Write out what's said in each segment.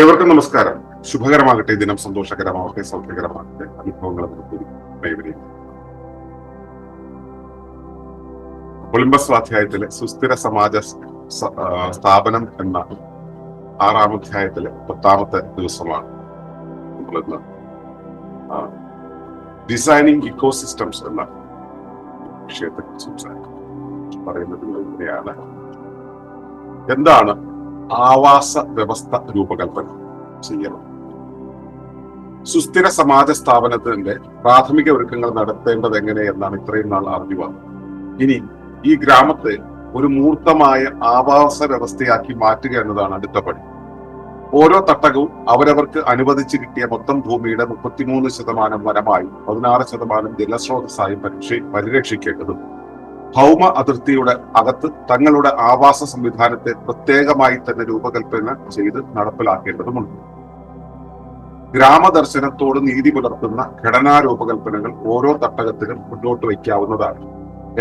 ഏവർക്കും നമസ്കാരം. ശുഭകരമാകട്ടെ. ദിനം സന്തോഷകരമാകട്ടെ സൗഖ്യകരമാകട്ടെ. അനുഭവങ്ങൾ ദൈവരെയും ഒളിമ്പസ് സ്വാധ്യായത്തിലെ സുസ്ഥിര സമാജ സ്ഥാപനം എന്ന ആറാം അധ്യായത്തിലെ പത്താമത്തെ ദിവസമാണ് നമ്മളിന്ന് ഡിസൈനിങ് ഇക്കോസിസ്റ്റംസ് എന്ന വിഷയത്തെ കുറിച്ച് സംസാരിക്കും പറയുന്നത് എന്താണ് ആവാസ വ്യവസ്ഥ രൂപകൽപ്പന ചെയ്യണം. സുസ്ഥിര സമാജ സ്ഥാപനത്തിന്റെ പ്രാഥമിക ഒരുക്കങ്ങൾ നടത്തേണ്ടത് എങ്ങനെയെന്നാണ് ഇത്രയും നാൾ അറിഞ്ഞു വന്നത്. ഇനി ഈ ഗ്രാമത്തെ ഒരു മൂർത്തമായ ആവാസ വ്യവസ്ഥയാക്കി മാറ്റുക എന്നതാണ് അടുത്ത പടി. ഓരോ തട്ടകവും അവരവർക്ക് അനുവദിച്ചു കിട്ടിയ മൊത്തം ഭൂമിയുടെ മുപ്പത്തിമൂന്ന് ശതമാനം വനമായും പതിനാറ് ശതമാനം ജലസ്രോതസ്സായും പരിരക്ഷിക്കേണ്ടതുണ്ട്. പരിരക്ഷിക്കേണ്ടതും ഭൗമ അതിർത്തിയുടെ അകത്ത് തങ്ങളുടെ ആവാസ സംവിധാനത്തെ പ്രത്യേകമായി തന്നെ രൂപകൽപ്പന ചെയ്ത് നടപ്പിലാക്കേണ്ടതുമുണ്ട്. ഗ്രാമദർശനത്തോട് നീതി പുലർത്തുന്ന ഘടനാ രൂപകൽപ്പനകൾ ഓരോ തട്ടകത്തിലും മുന്നോട്ട് വയ്ക്കാവുന്നതാണ്.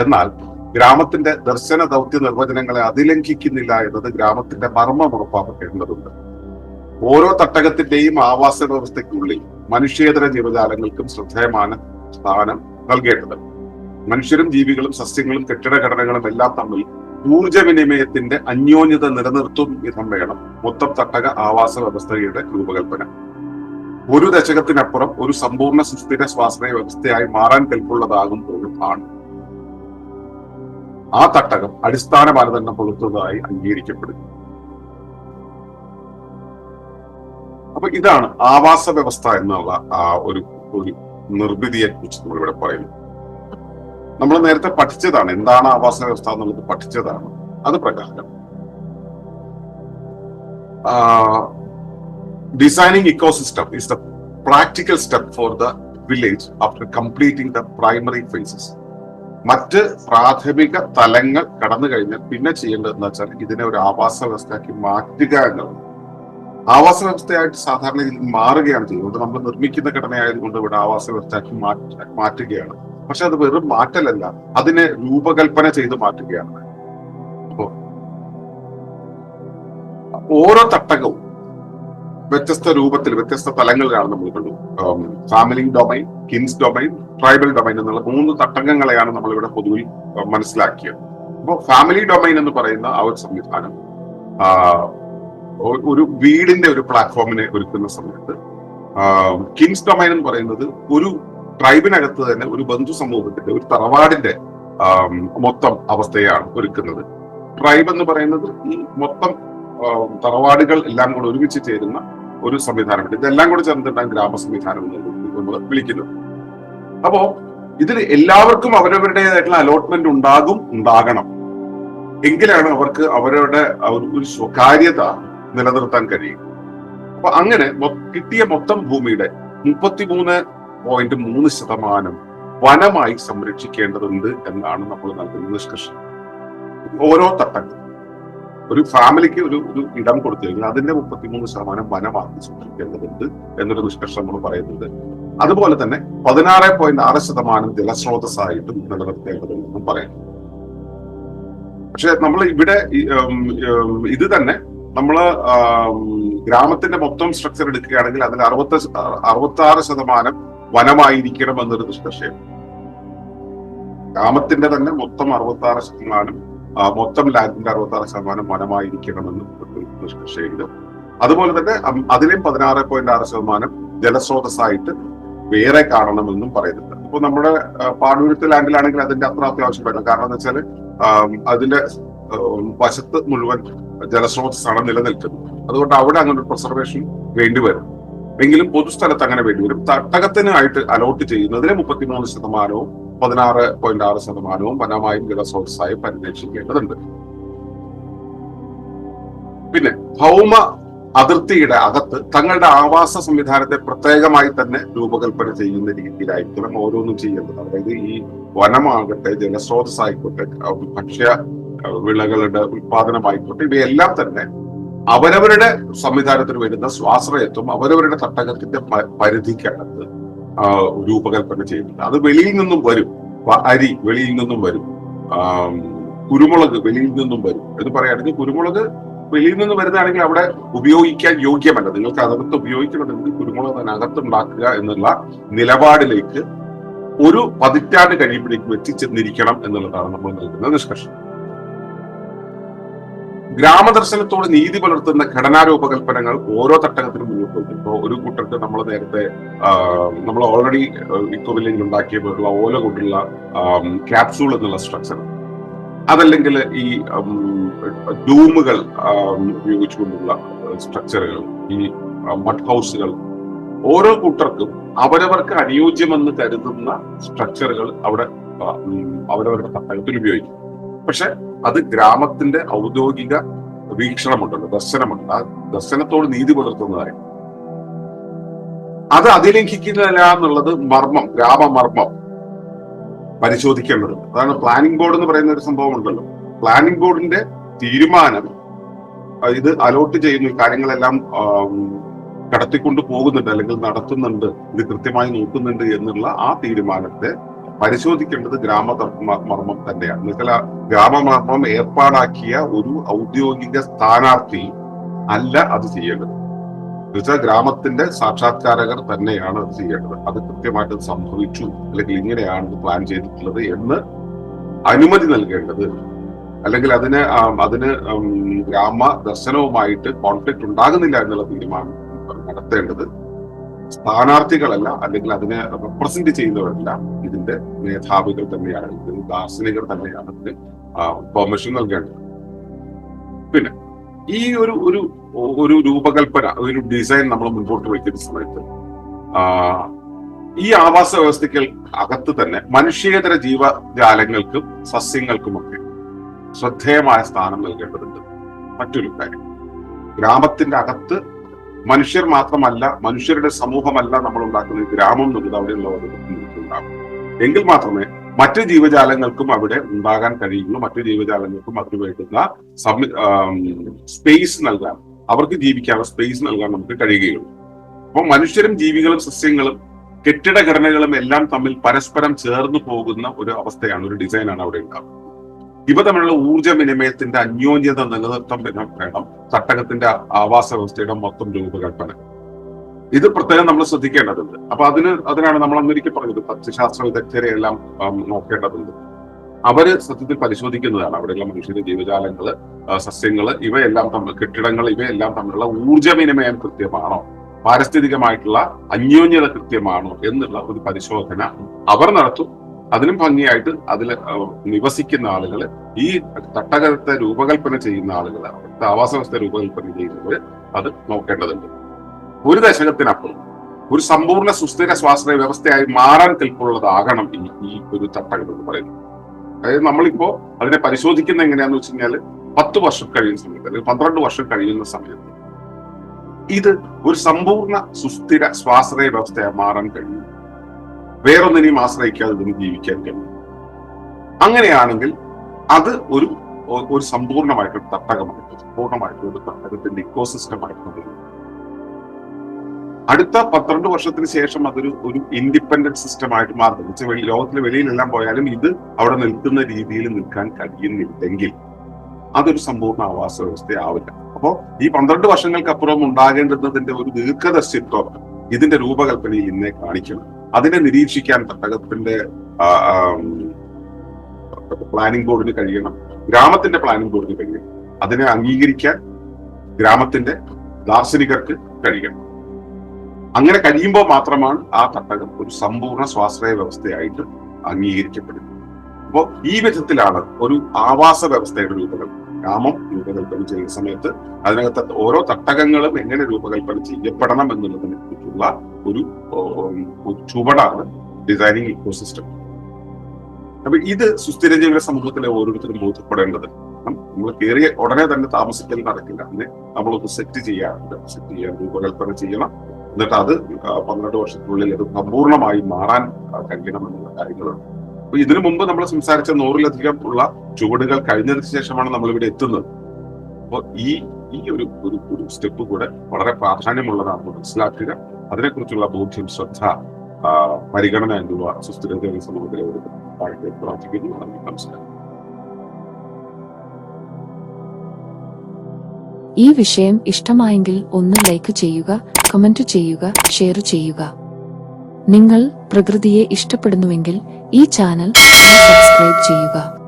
എന്നാൽ ഗ്രാമത്തിന്റെ ദർശന ദൗത്യ നിർവചനങ്ങളെ അതിലംഘിക്കുന്നില്ല എന്നത് ഗ്രാമത്തിന്റെ മർമ്മം ഉറപ്പാക്കേണ്ടതുണ്ട് ഓരോ തട്ടകത്തിന്റെയും ആവാസ വ്യവസ്ഥയ്ക്കുള്ളിൽ മനുഷ്യേതര ജീവജാലങ്ങൾക്കും ശ്രദ്ധേയമാണ് സ്ഥാനം നൽകേണ്ടതുണ്ട് മനുഷ്യരും ജീവികളും സസ്യങ്ങളും കെട്ടിടഘടനകളും എല്ലാം തമ്മിൽ ഊർജ വിനിമയത്തിന്റെ അന്യോന്യത നിലനിർത്തും വിധം വേണം. മൊത്തം തട്ടക ആവാസ വ്യവസ്ഥയുടെ രൂപകൽപ്പന. ഒരു ദശകത്തിനപ്പുറം ഒരു സമ്പൂർണ സുസ്ഥിര സ്വാശ്രയ വ്യവസ്ഥയായി മാറാൻ കെൽപ്പുള്ളതാകുമ്പോഴും ആണ്. ആ തട്ടകം അടിസ്ഥാന മാനദണ്ഡം പുലർത്തുന്നതായി അംഗീകരിക്കപ്പെടും അപ്പൊ ഇതാണ് ആവാസ വ്യവസ്ഥ എന്നുള്ള ആ ഒരു ഒരു നിർമ്മിതിയെ കുറിച്ച് നമ്മൾ ഇവിടെ പറയുന്നു നമ്മൾ നേരത്തെ പഠിച്ചതാണ് എന്താണ് ആവാസ വ്യവസ്ഥ എന്നുള്ളത് പഠിച്ചതാണ്. അത് പ്രകാരം. Designing ecosystem is the practical step for the village after completing the primary phases മറ്റ് പ്രാഥമിക തലങ്ങൾ കടന്നു കഴിഞ്ഞാൽ പിന്നെ ചെയ്യേണ്ടതെന്ന് വെച്ചാൽ ഇതിനെ ഒരു ആവാസ വ്യവസ്ഥയാക്കി മാറ്റുക എന്നുള്ളത്. ആവാസ വ്യവസ്ഥയായിട്ട് സാധാരണ രീതിയിൽ മാറുകയാണ് ചെയ്യുന്നത്. നമ്മൾ നിർമ്മിക്കുന്ന ഘടനയായതുകൊണ്ട് ഇവിടെ ആവാസ വ്യവസ്ഥയാക്കി മാറ്റ മാറ്റുകയാണ്. പക്ഷെ അത് വെറും മാറ്റലല്ല. അതിനെ രൂപകൽപ്പന ചെയ്ത് മാറ്റുകയാണ്. അപ്പോ ഓരോ തട്ടകവും വ്യത്യസ്ത രൂപത്തിൽ വ്യത്യസ്ത തലങ്ങളിലാണ് നമ്മൾ കണ്ടു. Family domain kins domain tribal domain എന്നുള്ള മൂന്ന് തട്ടകങ്ങളെയാണ് നമ്മൾ ഇവിടെ പൊതുവിൽ മനസ്സിലാക്കിയത്. അപ്പോൾ ഫാമിലി ഡൊമൈൻ എന്ന് പറയുന്ന ആ ഒരു സംവിധാനം ഒരു വീടിന്റെ ഒരു പ്ലാറ്റ്ഫോമിനെ ഒരുക്കുന്ന സമയത്ത് കിങ്സ് ഡൊമൈൻ എന്ന് പറയുന്നത് ഒരു ട്രൈബിനകത്ത് തന്നെ ഒരു ബന്ധു സമൂഹത്തിന്റെ ഒരു തറവാടിന്റെ മൊത്തം അവസ്ഥയാണ് ഒരുക്കുന്നത്. ട്രൈബ് എന്ന് പറയുന്നത് ഈ മൊത്തം തറവാടുകൾ എല്ലാം കൂടെ ഒരുമിച്ച് ചേരുന്ന ഒരു സംവിധാനമുണ്ട്. ഇതെല്ലാം കൂടെ ചേർന്നിട്ടാണ് ഗ്രാമ സംവിധാനം നമ്മൾ വിളിക്കുന്നത്. അപ്പോ ഇതിൽ എല്ലാവർക്കും അവരവരുടേതായിട്ടുള്ള അലോട്ട്മെന്റ് ഉണ്ടാകും ഉണ്ടാകണം. എങ്കിലാണ് അവർക്ക് അവരുടെ ഒരു സ്വകാര്യത നിലനിർത്താൻ കഴിയും. അപ്പൊ അങ്ങനെ കിട്ടിയ മൊത്തം ഭൂമിയുടെ മുപ്പത്തിമൂന്ന് പോയിന്റ് മൂന്ന് ശതമാനം വനമായി സംരക്ഷിക്കേണ്ടതുണ്ട് എന്നാണ് നമ്മൾ നൽകുന്ന നിഷ്കർഷം ഓരോ തട്ടങ്ങൾ ഒരു ഫാമിലിക്ക് ഒരു ഒരു ഇടം കൊടുത്തു കഴിഞ്ഞാൽ അതിന്റെ മുപ്പത്തിമൂന്ന് ശതമാനം വനമാക്കി സൂക്ഷിക്കേണ്ടതുണ്ട് എന്നൊരു നിഷ്കർഷം നമ്മൾ പറയുന്നുണ്ട്. അതുപോലെ തന്നെ പതിനാറ് പോയിന്റ് ആറ് ശതമാനം ജലസ്രോതസ്സായിട്ടും നിലനിർത്തേണ്ടതുണ്ടെന്നും പറയുന്നു. പക്ഷെ നമ്മൾ ഇവിടെ ഇത് തന്നെ നമ്മൾ ഗ്രാമത്തിന്റെ മൊത്തം സ്ട്രക്ചർ എടുക്കുകയാണെങ്കിൽ അതിൽ അറുപത്തി അറുപത്തി ആറ് ശതമാനം വനമായിരിക്കണം എന്നൊരു നിഷ്കർഷയം ഗ്രാമത്തിന്റെ തന്നെ മൊത്തം അറുപത്തി ആറ് ശതമാനം മൊത്തം ലാൻഡിന്റെ അറുപത്തി ആറ് ശതമാനം വനമായിരിക്കണമെന്ന് നിഷ്കർഷയുണ്ട് അതുപോലെ തന്നെ അതിലെയും പതിനാറ് പോയിന്റ് ആറ് ശതമാനം ജലസ്രോതസ്സായിട്ട് വേറെ കാണണമെന്നും പറയുന്നുണ്ട്. ഇപ്പൊ നമ്മുടെ പാടൂരത്ത് ലാൻഡിലാണെങ്കിൽ അതിന്റെ അത്ര അത്യാവശ്യം വേണം കാരണം എന്ന് വെച്ചാൽ അതിന്റെ വശത്ത് മുഴുവൻ ജലസ്രോതസ്സാണ് നിലനിൽക്കുന്നത്. അതുകൊണ്ട് അവിടെ അങ്ങനെ ഒരു പ്രിസർവേഷൻ വേണ്ടിവരും എങ്കിലും പൊതുസ്ഥലത്ത് അങ്ങനെ വേണ്ടിവരും തട്ടകത്തിനായിട്ട് അലോട്ട് ചെയ്യുന്നതിന് മുപ്പത്തിമൂന്ന് ശതമാനവും പതിനാറ് പോയിന്റ് ആറ് ശതമാനവും വനമായും ജലസ്രോതസ്സായും പരിരക്ഷിക്കേണ്ടതുണ്ട്. പിന്നെ ഭൗമ അതിർത്തിയുടെ അകത്ത് തങ്ങളുടെ ആവാസ സംവിധാനത്തെ പ്രത്യേകമായി തന്നെ രൂപകൽപ്പന ചെയ്യുന്ന രീതിയിലായിരിക്കണം ഓരോന്നും ചെയ്യേണ്ടത്. അതായത് ഈ വനമാകട്ടെ ജലസ്രോതസ്സായിക്കോട്ടെ ഭക്ഷ്യ വിളകളുടെ ഉൽപാദനമായിക്കോട്ടെ ഇവയെല്ലാം തന്നെ അവരവരുടെ സംവിധാനത്തിന് വരുന്ന സ്വാശ്രയത്വം അവരവരുടെ തട്ടകത്തിന്റെ പരിധിക്കകത്ത് രൂപകൽപ്പന ചെയ്യുന്നുണ്ട്. അത് വെളിയിൽ നിന്നും വരും. അരി വെളിയിൽ നിന്നും വരും. കുരുമുളക് വെളിയിൽ നിന്നും വരും എന്ന് പറയുകയാണെങ്കിൽ കുരുമുളക് വെളിയിൽ നിന്ന് വരുന്നതാണെങ്കിൽ അവിടെ ഉപയോഗിക്കാൻ യോഗ്യമല്ല. നിങ്ങൾക്ക് അകത്ത് ഉപയോഗിക്കണമെങ്കിൽ കുരുമുളക് അതിനകത്ത് ഉണ്ടാക്കുക എന്നുള്ള നിലപാടിലേക്ക് ഒരു പതിറ്റാണ്ട് കഴിയുമ്പോഴേക്കും എത്തിച്ചെന്നിരിക്കണം എന്നുള്ളതാണ് നമ്മൾ നൽകുന്ന നിഷ്കർഷം. ഗ്രാമദർശനത്തോട് നീതി പുലർത്തുന്ന ഘടനാരൂപകൽപ്പനകൾ ഓരോ തട്ടകത്തിനും മുന്നോട്ട് വരും ഇപ്പോൾ ഒരു കൂട്ടർക്ക് നമ്മൾ നേരത്തെ നമ്മൾ ഓൾറെഡി ഇക്കോവില്ലിൽ ഉണ്ടാക്കിയ പോലുള്ള ഓല കൊണ്ടുള്ള ക്യാപ്സൂൾ എന്നുള്ള സ്ട്രക്ചർ അതല്ലെങ്കിൽ ഈ ഡൂമുകൾ ഉപയോഗിച്ചുകൊണ്ടുള്ള സ്ട്രക്ചറുകൾ ഈ മഡ് ഹൗസുകൾ ഓരോ കൂട്ടർക്കും അവരവർക്ക് അനുയോജ്യമെന്ന് കരുതുന്ന സ്ട്രക്ചറുകൾ അവിടെ അവരവരുടെ തട്ടകത്തിൽ ഉപയോഗിക്കും. പക്ഷെ അത് ഗ്രാമത്തിന്റെ ഔദ്യോഗിക വീക്ഷണമുണ്ടല്ലോ ദർശനമുണ്ട്. ആ ദർശനത്തോട് നീതി പുലർത്തുന്നതായി അത് അതിലംഘിക്കുന്നില്ല എന്നുള്ളത് മർമ്മം ഗ്രാമമർമ്മം പരിശോധിക്കേണ്ടതുണ്ട്. അതാണ് പ്ലാനിംഗ് ബോർഡ് എന്ന് പറയുന്ന ഒരു സംഭവം ഉണ്ടല്ലോ പ്ലാനിംഗ് ബോർഡിന്റെ തീരുമാനം ഇത് അലോട്ട് ചെയ്യുന്ന കാര്യങ്ങളെല്ലാം കടത്തിക്കൊണ്ട് പോകുന്നുണ്ട് അല്ലെങ്കിൽ നടത്തുന്നുണ്ട് ഇത് കൃത്യമായി നോക്കുന്നുണ്ട് എന്നുള്ള ആ തീരുമാനത്തെ പരിശോധിക്കേണ്ടത് ഗ്രാമമർമ്മം തന്നെയാണ്. എന്നുവെച്ചാൽ ഗ്രാമമർമ്മം ഏർപ്പാടാക്കിയ ഒരു ഔദ്യോഗിക സ്ഥാനാർത്ഥി അല്ല അത് ചെയ്യേണ്ടത്. എന്നുവെച്ചാൽ ഗ്രാമത്തിന്റെ സാക്ഷാത്കാരകർ തന്നെയാണ് അത് ചെയ്യേണ്ടത്. അത് കൃത്യമായിട്ട് സംഭവിച്ചു അല്ലെങ്കിൽ ഇങ്ങനെയാണ് ഇത് പ്ലാൻ ചെയ്തിട്ടുള്ളത് എന്ന് അനുമതി നൽകേണ്ടത്. അല്ലെങ്കിൽ അതിന് അതിന് ഗ്രാമ ദർശനവുമായിട്ട് കോൺഫ്ലിക്ട് ഉണ്ടാകുന്നില്ല എന്നുള്ള തീരുമാനം നടത്തേണ്ടത് സ്ഥാനാർത്ഥികളല്ല അല്ലെങ്കിൽ അതിനെ റെപ്രസെന്റ് ചെയ്യുന്നവരല്ല ഇതിന്റെ മേധാവികൾ തന്നെയാണ് ഇതിന് ദാർശനികർ തന്നെയാണ് ഇതിന് പെർമിഷൻ നൽകേണ്ടത്. പിന്നെ ഈ ഒരു ഒരു ഒരു രൂപകൽപ്പന ഒരു ഡിസൈൻ നമ്മൾ മുൻപോട്ട് വയ്ക്കുന്ന സമയത്ത് ഈ ആവാസ വ്യവസ്ഥയ്ക്ക് അകത്ത് തന്നെ മനുഷ്യേതര ജീവജാലങ്ങൾക്കും സസ്യങ്ങൾക്കുമൊക്കെ ശ്രദ്ധേയമായ സ്ഥാനം നൽകേണ്ടതുണ്ട്. മറ്റൊരു കാര്യം ഗ്രാമത്തിന്റെ മനുഷ്യർ മാത്രമല്ല മനുഷ്യരുടെ സമൂഹമല്ല നമ്മൾ ഉണ്ടാക്കുന്ന ഗ്രാമം എന്നുള്ളത് അവിടെയുള്ളവർ ഉണ്ടാകും. എങ്കിൽ മാത്രമേ മറ്റ് ജീവജാലങ്ങൾക്കും അവിടെ ഉണ്ടാകാൻ കഴിയുള്ളൂ മറ്റു ജീവജാലങ്ങൾക്കും അതിന് വേണ്ടുന്ന സ്പേസ് നൽകാൻ അവർക്ക് ജീവിക്കാനുള്ള സ്പേസ് നൽകാൻ നമുക്ക് കഴിയുകയുള്ളൂ. അപ്പൊ മനുഷ്യരും ജീവികളും സസ്യങ്ങളും കെട്ടിട ഘടനകളും എല്ലാം തമ്മിൽ പരസ്പരം ചേർന്ന് പോകുന്ന ഒരു അവസ്ഥയാണ് ഒരു ഡിസൈനാണ് അവിടെ ഉണ്ടാകുന്നത്. ഇവ തമ്മിലുള്ള ഊർജ വിനിമയത്തിന്റെ അന്യോന്യത നിലനിർത്താൻ വേണം വേണം. തട്ടകത്തിന്റെ ആവാസ വ്യവസ്ഥയുടെ മൊത്തം രൂപകൽപ്പന. ഇത് പ്രത്യേകം നമ്മൾ ശ്രദ്ധിക്കേണ്ടതുണ്ട്. അപ്പൊ അതിന് അതിനാണ് നമ്മൾ അന്നൊരിക്കൽ പറഞ്ഞത് തത്വശാസ്ത്ര വിദഗ്ധരെ എല്ലാം നോക്കേണ്ടതുണ്ട്. അവർ സത്യത്തിൽ പരിശോധിക്കുന്നതാണ്. അവിടെയുള്ള മനുഷ്യന്റെ ജീവജാലങ്ങൾ സസ്യങ്ങൾ ഇവയെല്ലാം തമ്മിൽ കെട്ടിടങ്ങൾ ഇവയെല്ലാം തമ്മിലുള്ള ഊർജ വിനിമയം കൃത്യമാണോ? പാരിസ്ഥിതികമായിട്ടുള്ള അന്യോന്യത കൃത്യമാണോ? എന്നുള്ള ഒരു പരിശോധന അവർ നടത്തും. അതിനും ഭംഗിയായിട്ട് അതിൽ നിവസിക്കുന്ന ആളുകൾ ഈ തട്ടകത്തെ രൂപകൽപ്പന ചെയ്യുന്ന ആളുകൾ അവിടുത്തെ ആവാസ വ്യവസ്ഥ രൂപകൽപ്പന ചെയ്യുന്നവർ അത് നോക്കേണ്ടതുണ്ട്. ഒരു ദശകത്തിനപ്പുറം ഒരു സമ്പൂർണ സുസ്ഥിര സ്വാശ്രയ വ്യവസ്ഥയായി മാറാൻ കെൽപ്പുള്ളതാകണം ഈ ഈ ഒരു തട്ടകം എന്ന് പറയുന്നത്. അതായത് നമ്മളിപ്പോ അതിനെ പരിശോധിക്കുന്ന എങ്ങനെയാന്ന് വെച്ച് കഴിഞ്ഞാൽ പത്ത് വർഷം കഴിയുന്ന സമയത്ത് അല്ലെങ്കിൽ പന്ത്രണ്ട് വർഷം കഴിയുന്ന സമയത്ത് ഇത് ഒരു സമ്പൂർണ സുസ്ഥിര സ്വാശ്രയ വ്യവസ്ഥയായി മാറാൻ കഴിയും. വേറൊന്നിനെയും ആശ്രയിക്കാതെ ഇതിന് ജീവിക്കാൻ കഴിയും. അങ്ങനെയാണെങ്കിൽ അത് ഒരു ഒരു സമ്പൂർണമായിട്ടൊരു തട്ടകമായിട്ട് സമ്പൂർണമായിട്ടുള്ള ഒരു തട്ടകത്തിന്റെ ഇക്കോസിസ്റ്റമായിട്ട് നമ്മൾ അടുത്ത പന്ത്രണ്ട് വർഷത്തിന് ശേഷം അതൊരു ഒരു ഇൻഡിപെൻഡന്റ് സിസ്റ്റമായിട്ട് മാറുന്നത് വെച്ചാൽ ലോകത്തിലെ വെളിയിലെല്ലാം പോയാലും ഇത് അവിടെ നിൽക്കുന്ന രീതിയിൽ നിൽക്കാൻ കഴിയുന്നില്ലെങ്കിൽ അതൊരു സമ്പൂർണ ആവാസ വ്യവസ്ഥയാവില്ല അപ്പോ ഈ പന്ത്രണ്ട് വർഷങ്ങൾക്കപ്പുറം ഉണ്ടാകേണ്ടുന്നതിന്റെ ഒരു ദീർഘദർശിത്വം ഇതിന്റെ രൂപകൽപ്പനയിൽ ഇന്നേ കാണിക്കണം അതിനെ നിരീക്ഷിക്കാൻ തട്ടകത്തിന്റെ പ്ലാനിംഗ് ബോർഡിന് കഴിയണം. ഗ്രാമത്തിന്റെ പ്ലാനിംഗ് ബോർഡിന് കഴിയണം. അതിനെ അംഗീകരിക്കാൻ ഗ്രാമത്തിന്റെ ദാർശനികർക്ക് കഴിയണം. അങ്ങനെ കഴിയുമ്പോൾ മാത്രമാണ് ആ തട്ടകം ഒരു സമ്പൂർണ സ്വാശ്രയ വ്യവസ്ഥയായിട്ട് അംഗീകരിക്കപ്പെടുന്നത്. അപ്പോൾ ഈ വിധത്തിലാണ് ഒരു ആവാസ വ്യവസ്ഥയുടെ രൂപകൽപ്പന ഗ്രാമം രൂപകൽപ്പന ചെയ്യുന്ന സമയത്ത് അതിനകത്ത് ഓരോ തട്ടകങ്ങളും എങ്ങനെ രൂപകൽപ്പന ചെയ്യപ്പെടണം എന്നുള്ളതിനെ കുറിച്ചുള്ള ഒരു ചുവടാണ് ഡിസൈനിങ് ഇക്കോസിസ്റ്റം അപ്പൊ ഇത് സുസ്ഥിര ജീവിത സമൂഹത്തിലെ ഓരോരുത്തരും ബോധ്യപ്പെടേണ്ടത്. നമ്മൾ കയറിയ ഉടനെ തന്നെ താമസിക്കൽ നടക്കില്ല. അതിനെ നമ്മളൊന്ന് സെറ്റ് ചെയ്യാറുണ്ട്. സെറ്റ് ചെയ്യാൻ രൂപകൽപ്പന ചെയ്യണം. എന്നിട്ട് അത് പന്ത്രണ്ട് വർഷത്തിനുള്ളിൽ അത് സമ്പൂർണമായി മാറാൻ കഴിയണം എന്നുള്ള കാര്യങ്ങളുണ്ട് അപ്പൊ ഇതിനു മുമ്പ് നമ്മൾ സംസാരിച്ച നൂറിലധികം ഉള്ള ചുവടുകൾ കഴിഞ്ഞതിന് ശേഷമാണ് നമ്മൾ ഇവിടെ എത്തുന്നത്. അപ്പോൾ ഈ ഈ ഒരു ഒരു സ്റ്റെപ്പ് കൂടെ വളരെ പ്രാധാന്യമുള്ളതാണെന്ന് മനസ്സിലാക്കുക. അതിനെക്കുറിച്ചുള്ള ബോധ്യം ശ്രദ്ധ പരിഗണന എന്നിവ സുസ്ഥിരത സമൂഹത്തിലെ ഒരു താഴത്തെ പ്രാർത്ഥിക്കുന്നു നന്ദി നമസ്കാരം ഈ വിഷയം ഇഷ്ടമായെങ്കിൽ ഒന്ന് ലൈക്ക് ചെയ്യുക കമന്റ് ചെയ്യുക ഷെയർ ചെയ്യുക. നിങ്ങൾ പ്രകൃതിയെ ഇഷ്ടപ്പെടുന്നുവെങ്കിൽ ഈ ചാനൽ സബ്സ്ക്രൈബ് ചെയ്യുക.